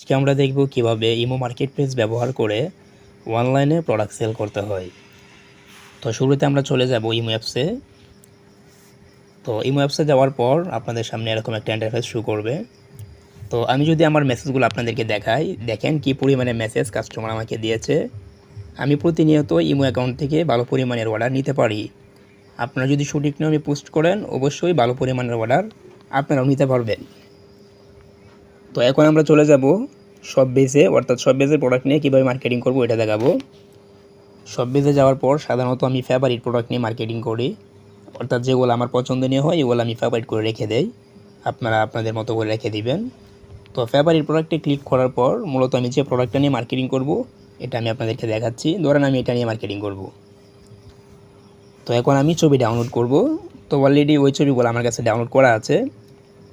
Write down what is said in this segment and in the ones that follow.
আজকে আমরা দেখব কীভাবে ইমো মার্কেট প্লেস ব্যবহার করে অনলাইনে প্রোডাক্ট সেল করতে হয়। তো শুরুতে আমরা চলে যাব ইমো অ্যাপসে তো ইমো অ্যাপসে যাওয়ার পর আপনাদের সামনে এরকম একটা ইন্টারফেস শুরু করবে। তো আমি যদি আমার মেসেজগুলো আপনাদেরকে দেখাই, দেখেন কি পরিমাণে মেসেজ কাস্টমার আমাকে দিয়েছে। আমি প্রতিনিয়ত ইমো অ্যাকাউন্ট থেকে ভালো পরিমাণের অর্ডার নিতে পারি। আপনারা যদি সঠিক নিয়মে পোস্ট করেন, অবশ্যই ভালো পরিমাণের অর্ডার আপনারাও নিতে পারবেন। তো এখন আমরা চলে যাব সব বেজে অর্থাৎ সব বেজের প্রোডাক্ট নিয়ে কীভাবে মার্কেটিং করব এটা দেখাবো। সব বেজে যাওয়ার পর সাধারণত আমি ফেভারিট প্রোডাক্ট নিয়ে মার্কেটিং করি। অর্থাৎ যেগুলো আমার পছন্দনীয় হয়, এগুলো আমি ফেভারিট করে রেখে দেই। আপনারা আপনাদের মতো করে রেখে দিবেন। তো ফেভারিট প্রোডাক্টে ক্লিক করার পর মূলত আমি যে প্রোডাক্টটা নিয়ে মার্কেটিং করব, এটা আমি আপনাদেরকে দেখাচ্ছি। ধরেন আমি এটা নিয়ে মার্কেটিং করব। তো এখন আমি ছবি ডাউনলোড করব। তো অলরেডি ওই ছবিগুলো আমার কাছে ডাউনলোড করা আছে।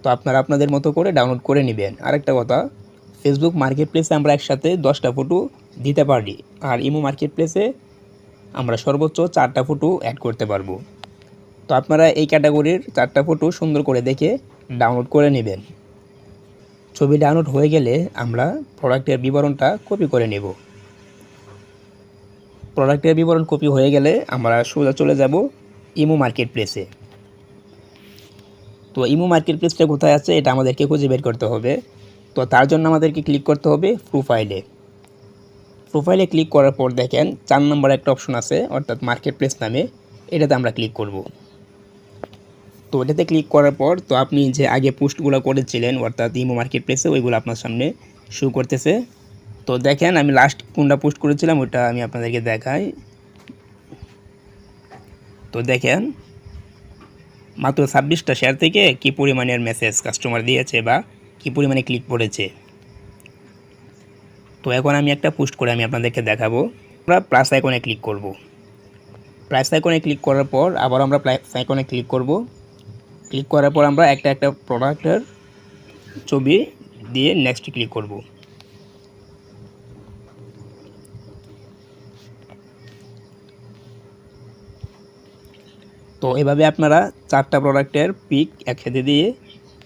তো আপনারা আপনাদের মতো করে ডাউনলোড করে নেবেন। আরেকটা কথা ফেসবুক মার্কেট প্লেসে আমরা একসাথে দশটা ফটো দিতে পারি আর ইমো মার্কেট প্লেসে আমরা সর্বোচ্চ চারটা ফটো অ্যাড করতে পারব। তো আপনারা এই ক্যাটাগরির চারটা ফটো সুন্দর করে দেখে ডাউনলোড করে নেবেন। ছবি ডাউনলোড হয়ে গেলে আমরা প্রোডাক্টের বিবরণটা কপি করে নেব। প্রোডাক্টের বিবরণ কপি হয়ে গেলে আমরা সোজা চলে যাব ইমো মার্কেট প্লেসে তো ইমো মার্কেট প্লেসটা কোথায় আছে এটা আমাদেরকে খুঁজে বের করতে হবে। তো তার জন্য আমাদেরকে ক্লিক করতে হবে প্রোফাইলে প্রোফাইলে ক্লিক করার পর দেখেন চার নম্বর একটা অপশন আছে, অর্থাৎ মার্কেট প্লেস নামে। এটাতে আমরা ক্লিক করব। তো এটাতে ক্লিক করার পর তো আপনি যে আগে পোস্টগুলো করেছিলেন, অর্থাৎ ইমো মার্কেট প্লেসে ওইগুলো আপনার সামনে শো করতেছে। তো দেখেন আমি লাস্ট কোনটা পোস্ট করেছিলাম ওটা আমি আপনাদেরকে দেখাই। তো দেখেন মাত্র ছাব্বিশটা শেয়ার থেকে কী পরিমাণের মেসেজ কাস্টমার দিয়েছে বা কী পরিমাণে ক্লিক পড়েছে তো এখন আমি একটা পোস্ট করে আমি আপনাদেরকে দেখাবো। আমরা প্লাস আইকনে ক্লিক করব। প্লাস আইকনে ক্লিক করার পর আবার আমরা প্লাস আইকনে ক্লিক করব। ক্লিক করার পর আমরা একটা একটা প্রোডাক্টের ছবি দিয়ে নেক্সট ক্লিক করব। তো এভাবে আপনারা চারটা প্রোডাক্টের পিক একসাথে দিয়ে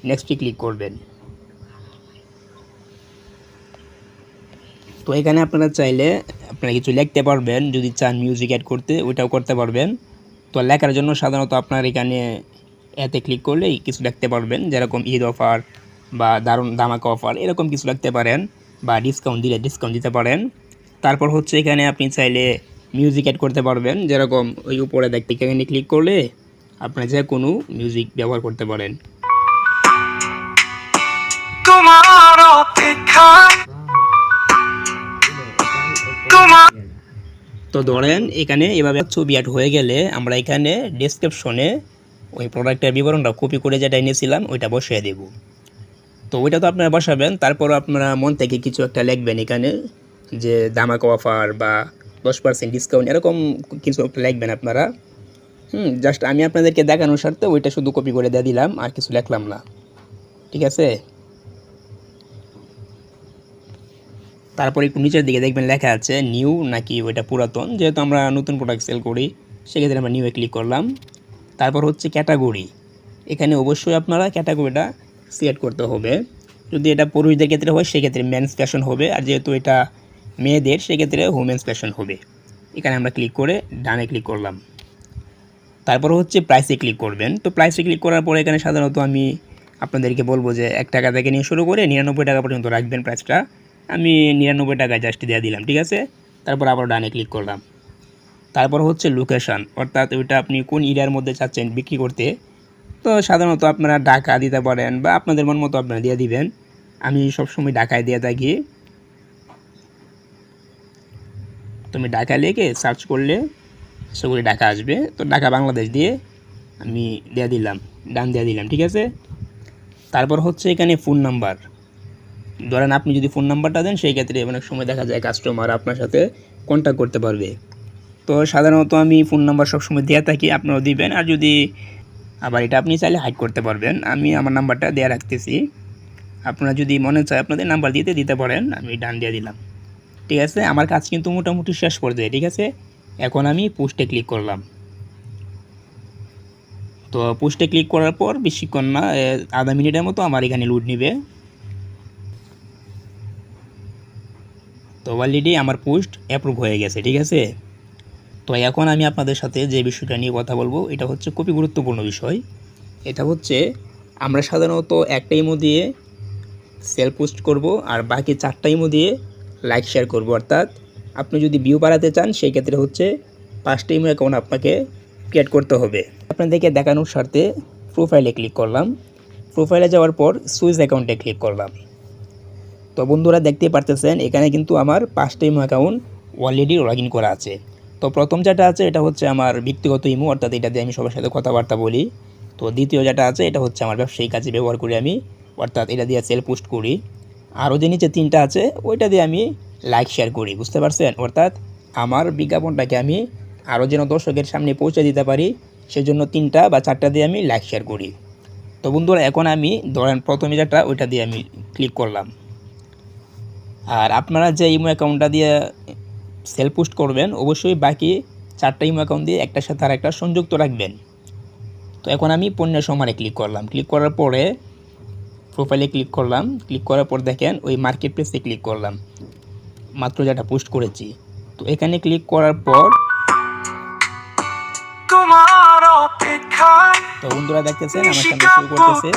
নেক্সটে ক্লিক করবেন। তো এখানে আপনারা চাইলে আপনারা কিছু লিখতে পারবেন, যদি চান মিউজিক অ্যাড করতে, ওইটাও করতে পারবেন। তো লেখার জন্য সাধারণত আপনার এখানে এতে ক্লিক করলেই কিছু লিখতে পারবেন, যেরকম ঈদ অফার বা দারুণ দামাকা অফার এরকম কিছু লিখতে পারেন বা ডিসকাউন্ট দিলে ডিসকাউন্ট দিতে পারেন। তারপর হচ্ছে এখানে আপনি চাইলে মিউজিক অ্যাড করতে পারবেন। যেরকম ওই উপরে দেখতে এখানে ক্লিক করলে আপনি যে কোনো মিউজিক ব্যবহার করতে পারেন। তোমার অপেক্ষায় তোমার তো ধরেন এখানে এভাবে ছবি অ্যাড হয়ে গেলে আমরা এখানে ডেসক্রিপশনে ওই প্রোডাক্টের বিবরণটা কপি করে যেটা এনেছিলাম ওইটা বসিয়ে দেব। তো ওইটা তো আপনারা বসাবেন তারপর আপনারা মন থেকে কিছু একটা লিখবেন এখানে যে দামাকা অফার বা দশ পার্সেন্ট ডিসকাউন্ট এরকম কিছু একটা লিখবেন আপনারা। হুম জাস্ট আমি আপনাদেরকে দেখানোর স্বার্থে ওইটা শুধু কপি করে দিয়ে দিলাম, আর কিছু লিখলাম না। ঠিক আছে? তারপর একটু নিচের দিকে দেখবেন লেখা আছে নিউ নাকি ওইটা পুরাতন। যেহেতু আমরা নতুন প্রোডাক্ট সেল করি, সেক্ষেত্রে আমরা নিউয়ে ক্লিক করলাম। তারপর হচ্ছে ক্যাটাগরি এখানে অবশ্যই আপনারা ক্যাটাগরিটা সিলেক্ট করতে হবে। যদি এটা পুরুষদের ক্ষেত্রে হয়, সেক্ষেত্রে মেন্স ফ্যাশন হবে। আর যেহেতু এটা মেয়েদের সেক্ষেত্রে ওমেন্স ফ্যাশন হবে। এখানে আমরা ক্লিক করে ডানে ক্লিক করলাম। তারপর হচ্ছে প্রাইসে ক্লিক করবেন। তো প্রাইসে ক্লিক করার পরে এখানে সাধারণত আমি আপনাদেরকে বলব যে এক টাকা থেকে নিয়ে শুরু করে নিরানব্বই টাকা পর্যন্ত রাখবেন প্রাইসটা আমি নিরানব্বই টাকায় জাস্ট দিয়ে দিলাম, ঠিক আছে? তারপর আবার ডানে ক্লিক করলাম। তারপর হচ্ছে লোকেশান অর্থাৎ ওইটা আপনি কোন এরিয়ার মধ্যে চাচ্ছেন বিক্রি করতে। তো সাধারণত আপনারা ঢাকা দিতে পারেন বা আপনাদের মন মতো আপনারা দিয়ে দিবেন। আমি সবসময় ঢাকায় দিয়ে থাকি। তুমি ঢাকা লিখে সার্চ করলে সেগুলি ঢাকা আসবে। তো ঢাকা বাংলাদেশ দিয়ে আমি দিয়ে দিলাম, ডান দিয়ে দিলাম, ঠিক আছে? তারপর হচ্ছে এখানে ফোন নাম্বার ধরেন আপনি যদি ফোন নাম্বারটা দেন, সেই ক্ষেত্রে অনেক সময় দেখা যায় কাস্টমার আপনার সাথে কন্ট্যাক্ট করতে পারবে। তো সাধারণত আমি ফোন নাম্বার সবসময় দেওয়া থাকি, আপনারাও দিবেন। আর যদি আবার এটা আপনি চাইলে হাইড করতে পারবেন, আমি আমার নাম্বারটা দেওয়া রাখতেছি। আপনারা যদি মনে চায় আপনাদের নাম্বার দিতে দিতে পারেন, আমি ডান দিয়ে দিলাম। ঠিক আছে? আমার কাজ কিন্তু মোটামুটি শেষ পর্যায়ে ঠিক আছে? এখন আমি পোস্টে ক্লিক করলাম। তো পোস্টে ক্লিক করার পর বেশিক্ষণ না আধা মিনিটের মতো আমার এখানে লুড নেবে। তো অলরেডি আমার পোস্ট অ্যাপ্রুভ হয়ে গেছে, ঠিক আছে? তো এখন আমি আপনাদের সাথে যে বিষয়টা নিয়ে কথা বলব, এটা হচ্ছে খুবই গুরুত্বপূর্ণ বিষয়। এটা হচ্ছে আমরা সাধারণত একটা ইমো দিয়ে সেল পোস্ট করব, আর বাকি চারটা ইমো দিয়ে লাইক শেয়ার করব, অর্থাৎ আপনি যদি ভিউ বাড়াতে চান, সেই ক্ষেত্রে হচ্ছে পাঁচটা ইমো অ্যাকাউন্ট আপনাকে ক্রিয়েট করতে হবে। আপনাদেরকে দেখানোর স্বার্থে প্রোফাইলে ক্লিক করলাম। প্রোফাইলে যাওয়ার পর সুইচ অ্যাকাউন্টে ক্লিক করলাম। তো বন্ধুরা দেখতেই পারতেছেন, এখানে কিন্তু আমার পাঁচটা ইমো অ্যাকাউন্ট অলরেডি লগ করা আছে। তো প্রথম যেটা আছে, এটা হচ্ছে আমার ব্যক্তিগত ইমো অর্থাৎ এটা দিয়ে আমি সবার সাথে কথাবার্তা বলি। তো দ্বিতীয় যেটা আছে, এটা হচ্ছে আমার ব্যবসায়িক কাজে ব্যবহার করি আমি, অর্থাৎ এটা দিয়ে সেল পোস্ট করি। আরও যে নিচে তিনটা আছে, ওইটা দিয়ে আমি লাইক শেয়ার করি, বুঝতে পারছেন? অর্থাৎ আমার বিজ্ঞাপনটাকে আমি আরও যেন দর্শকের সামনে পৌঁছে দিতে পারি, সেজন্য তিনটা বা চারটা দিয়ে আমি লাইক শেয়ার করি। তো বন্ধুরা, এখন আমি ধরেন প্রথমে যেটা ওইটা দিয়ে আমি ক্লিক করলাম। আর আপনারা যে ইমো অ্যাকাউন্টটা দিয়ে সেল পোস্ট করবেন, অবশ্যই বাকি চারটা ইমো অ্যাকাউন্ট দিয়ে একটার সাথে আর একটা সংযুক্ত রাখবেন। তো এখন আমি পণ্যের সমানে ক্লিক করলাম। ক্লিক করার পরে প্রোফাইলে ক্লিক করলাম। ক্লিক করার পর দেখেন ওই মার্কেট প্লেসে ক্লিক করলাম। মাত্র যেটা পোস্ট করেছি। তো এখানে ক্লিক করার পর তো বন্ধুরা দেখতেছেন আমার সামনে শুরু করতেছে।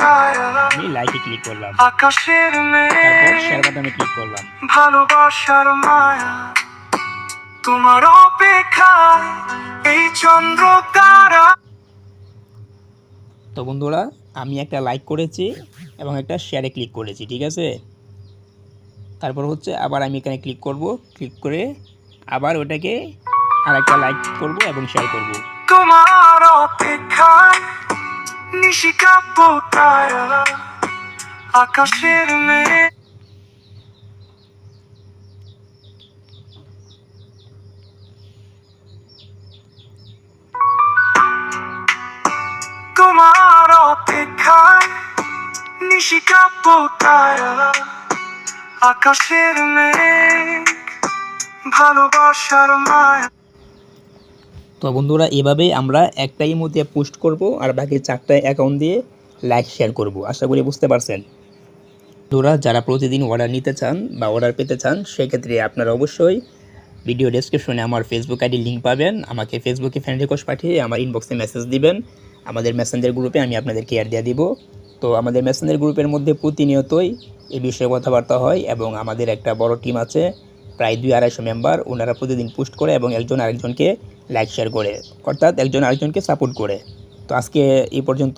আমি লাইকে ক্লিক করলাম। আকাশের তারপর শেয়ার বাটনে ক্লিক করলাম। ভালোবাসার মায়া তোমার অপেক্ষায় এই চন্দ্র তারা তো বন্ধুরা, আমি একটা লাইক করেছি এবং একটা শেয়ারে ক্লিক করেছি, ঠিক আছে? তারপর হচ্ছে আবার আমি এখানে ক্লিক করব ক্লিক করে আবার ওটাকে আর একটা লাইক করব এবং শেয়ার করব। তোমার পোকায় আকাশের মেয়ে আকাশের মেঘ, ভালোবাসার মায়া। তো বন্ধুরা, এভাবেই আমরা একটাই মধ্যে পোস্ট করব আর বাকি চারটা অ্যাকাউন্ট দিয়ে লাইক শেয়ার করব। আশা করি বুঝতে পারছেন। বন্ধুরা, যারা প্রতিদিন অর্ডার নিতে চান বা অর্ডার পেতে চান, সেক্ষেত্রে আপনারা অবশ্যই ভিডিও ডেসক্রিপশনে আমার ফেসবুক আইডি লিঙ্ক পাবেন। আমাকে ফেসবুকে ফ্রেন্ড রিকোয়েস্ট পাঠিয়ে আমার ইনবক্সে মেসেজ দিবেন। আমাদের মেসেঞ্জার গ্রুপে আমি আপনাদের কেয়ার দিয়ে দিব। তো আমাদের মেসেঞ্জার গ্রুপের মধ্যে প্রতিনিয়তই এই বিষয়ে কথাবার্তা হয় এবং আমাদের একটা বড় টিম আছে, প্রায় দুই আড়াইশো মেম্বার। ওনারা প্রতিদিন পোস্ট করে এবং একজন আরেকজনকে লাইক, শেয়ার করে। অর্থাৎ একজন আরেকজনকে সাপোর্ট করে। তো আজকে এই পর্যন্ত।